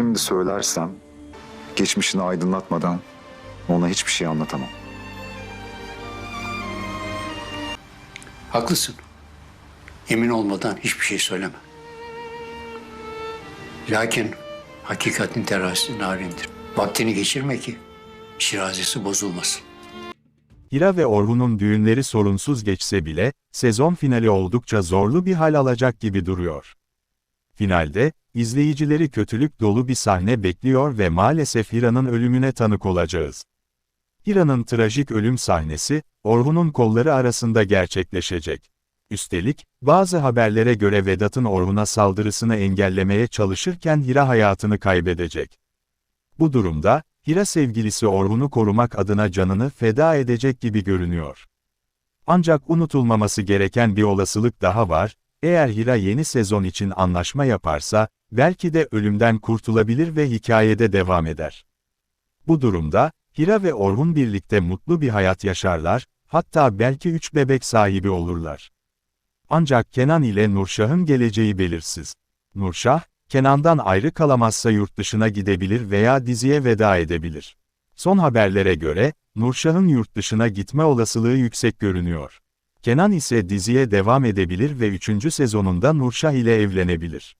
Şimdi söylersem, geçmişini aydınlatmadan ona hiçbir şey anlatamam. Haklısın. Emin olmadan hiçbir şey söyleme. Lakin hakikatin terazisi narindir. Vaktini geçirme ki şirazesi bozulmasın. Hira ve Orhun'un düğünleri sorunsuz geçse bile, sezon finali oldukça zorlu bir hal alacak gibi duruyor. Finalde, izleyicileri kötülük dolu bir sahne bekliyor ve maalesef Hira'nın ölümüne tanık olacağız. Hira'nın trajik ölüm sahnesi, Orhun'un kolları arasında gerçekleşecek. Üstelik, bazı haberlere göre Vedat'ın Orhun'a saldırısını engellemeye çalışırken Hira hayatını kaybedecek. Bu durumda, Hira sevgilisi Orhun'u korumak adına canını feda edecek gibi görünüyor. Ancak unutulmaması gereken bir olasılık daha var, eğer Hira yeni sezon için anlaşma yaparsa, belki de ölümden kurtulabilir ve hikayede devam eder. Bu durumda, Hira ve Orhun birlikte mutlu bir hayat yaşarlar, hatta belki üç bebek sahibi olurlar. Ancak Kenan ile Nurşah'ın geleceği belirsiz. Nurşah, Kenan'dan ayrı kalamazsa yurt dışına gidebilir veya diziye veda edebilir. Son haberlere göre, Nurşah'ın yurt dışına gitme olasılığı yüksek görünüyor. Kenan ise diziye devam edebilir ve 3. sezonunda Nurşah ile evlenebilir.